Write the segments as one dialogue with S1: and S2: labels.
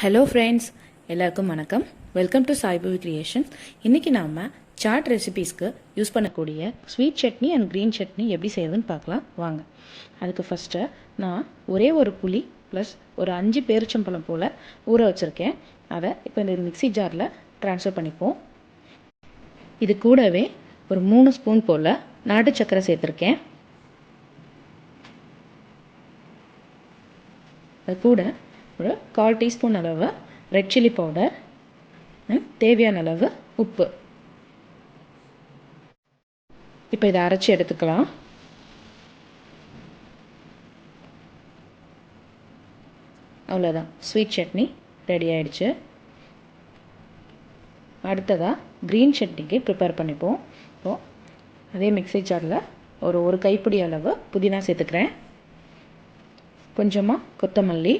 S1: Hello friends எல்லாருக்கும் வணக்கம். Welcome to சாய்பவி creation இன்றைக்கி நாம் சாட் ரெசிபீஸ்க்கு யூஸ் பண்ணக்கூடிய sweet chutney and green chutney எப்படி செய்யுதுன்னு பார்க்கலாம். வாங்க. அதுக்கு ஃபஸ்ட்டு நான் ஒரே ஒரு புளி ப்ளஸ் ஒரு அஞ்சு பேரிச்சம்பழம் போல் ஊற வச்சுருக்கேன். அதை இப்போ இந்த மிக்ஸி ஜாரில் ட்ரான்ஸ்ஃபர் பண்ணிப்போம். இது கூடவே ஒரு மூணு ஸ்பூன் போல் நாட்டு சர்க்கரை சேர்த்துருக்கேன். அது கூட ஒரு கால் டீஸ்பூன் அளவு ரெட் சில்லி பவுடர் தேவையான அளவு உப்பு. இப்போ இதை அரைச்சி எடுத்துக்கலாம். அவ்வளோதான் ஸ்வீட் சட்னி ரெடி ஆயிடுச்சு. அடுத்ததாக க்ரீன் சட்னிக்கு ப்ரிப்பேர் பண்ணிப்போம். இப்போது அதே மிக்ஸி ஜாரில் ஒரு ஒரு கைப்பிடி அளவு புதினா சேர்த்துக்கிறேன். கொஞ்சமாக கொத்தமல்லி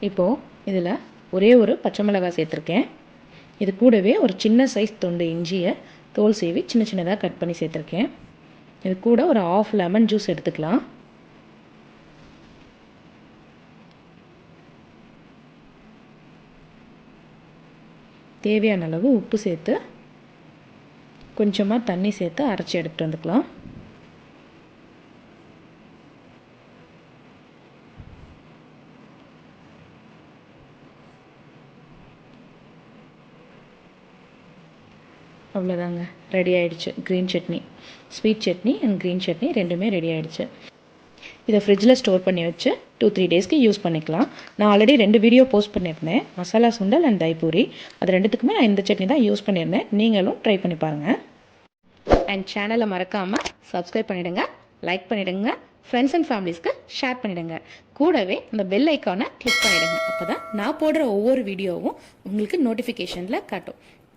S1: இப்போது இதில் ஒரே ஒரு பச்சை மிளகாய் சேர்த்துருக்கேன். இது கூடவே ஒரு சின்ன சைஸ் தொண்டு இஞ்சியை தோல் சீவி சின்ன சின்னதாக கட் பண்ணி சேர்த்துருக்கேன். இது கூட ஒரு ஆஃப் லெமன் ஜூஸ் எடுத்துக்கலாம். தேவையான அளவு உப்பு சேர்த்து கொஞ்சமாக தண்ணி சேர்த்து அரைச்சி எடுத்துகிட்டு வந்துக்கலாம். அவ்வளோதாங்க ரெடி ஆகிடுச்சு green chutney sweet chutney and green chutney ரெண்டுமே ரெடி ஆகிடுச்சு இதை ஃப்ரிட்ஜில் ஸ்டோர் பண்ணி வச்சு டூ த்ரீ டேஸ்க்கு யூஸ் பண்ணிக்கலாம். நான் ஆல்ரெடி ரெண்டு வீடியோ போஸ்ட் பண்ணியிருந்தேன். மசாலா சுண்டல் அண்ட் தைப்பூரி அது ரெண்டுத்துக்குமே நான் இந்த சட்னி தான் யூஸ் பண்ணியிருந்தேன். நீங்களும் ட்ரை பண்ணி பாருங்கள் அண்ட் சேனலை மறக்காமல் சப்ஸ்கிரைப் பண்ணிவிடுங்க லைக் பண்ணிவிடுங்க ஃப்ரெண்ட்ஸ் அண்ட் ஃபேமிலிஸ்க்கு ஷேர் பண்ணிவிடுங்க கூடவே இந்த பெல் ஐக்கானை கிளிக் பண்ணிவிடுங்க அப்போ தான் நான் போடுற ஒவ்வொரு வீடியோவும் உங்களுக்கு நோட்டிஃபிகேஷனில் காட்டும்.